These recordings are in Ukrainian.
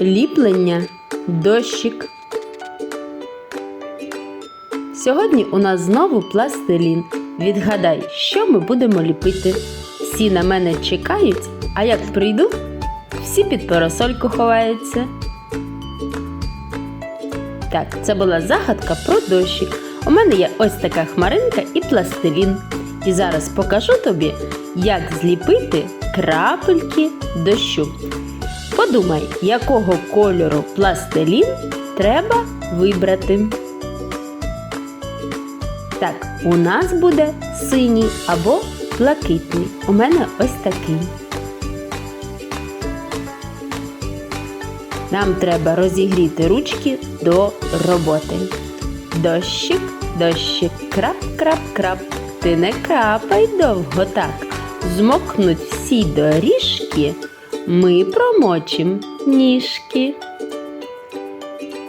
Ліплення дощик. Сьогодні у нас знову пластилін. Відгадай, що ми будемо ліпити. Всі на мене чекають, а як прийду, всі під парасольку ховаються. Так, це була загадка про дощик. У мене є ось така хмаринка і пластилін. І зараз покажу тобі, як зліпити крапельки дощу. Подумай, якого кольору пластилін треба вибрати. Так, у нас буде синій або блакитний. У мене ось такий. Нам треба розігріти ручки до роботи. Дощик, дощик, крап, крап, крап. Ти не крапай довго так. Змокнуть всі доріжки, ми промочим ніжки.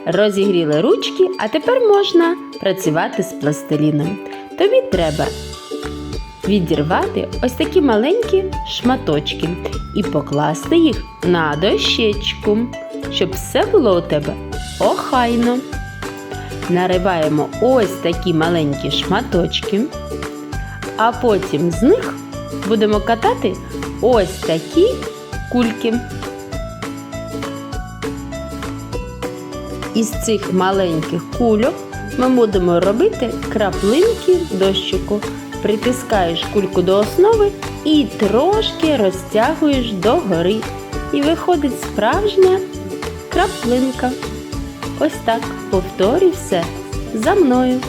Розігріли ручки, а тепер можна працювати з пластиліном. Тобі треба відірвати ось такі маленькі шматочки і покласти їх на дощечку, щоб все було у тебе охайно. Нариваємо ось такі маленькі шматочки, а потім з них будемо катати ось такі кульки. Із цих маленьких кульок ми будемо робити краплинки дощику. Притискаєш кульку до основи і трошки розтягуєш догори. І виходить справжня краплинка. Ось так повторюй все за мною.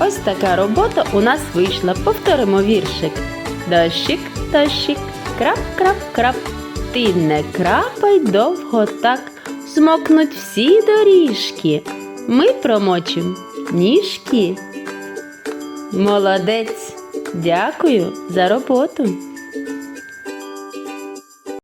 Ось така робота у нас вийшла. Повторимо віршик. Дощик, дощик, крап, крап, крап. Ти не крапай довго так. Змокнуть всі доріжки. Ми промочим ніжки. Молодець. Дякую за роботу.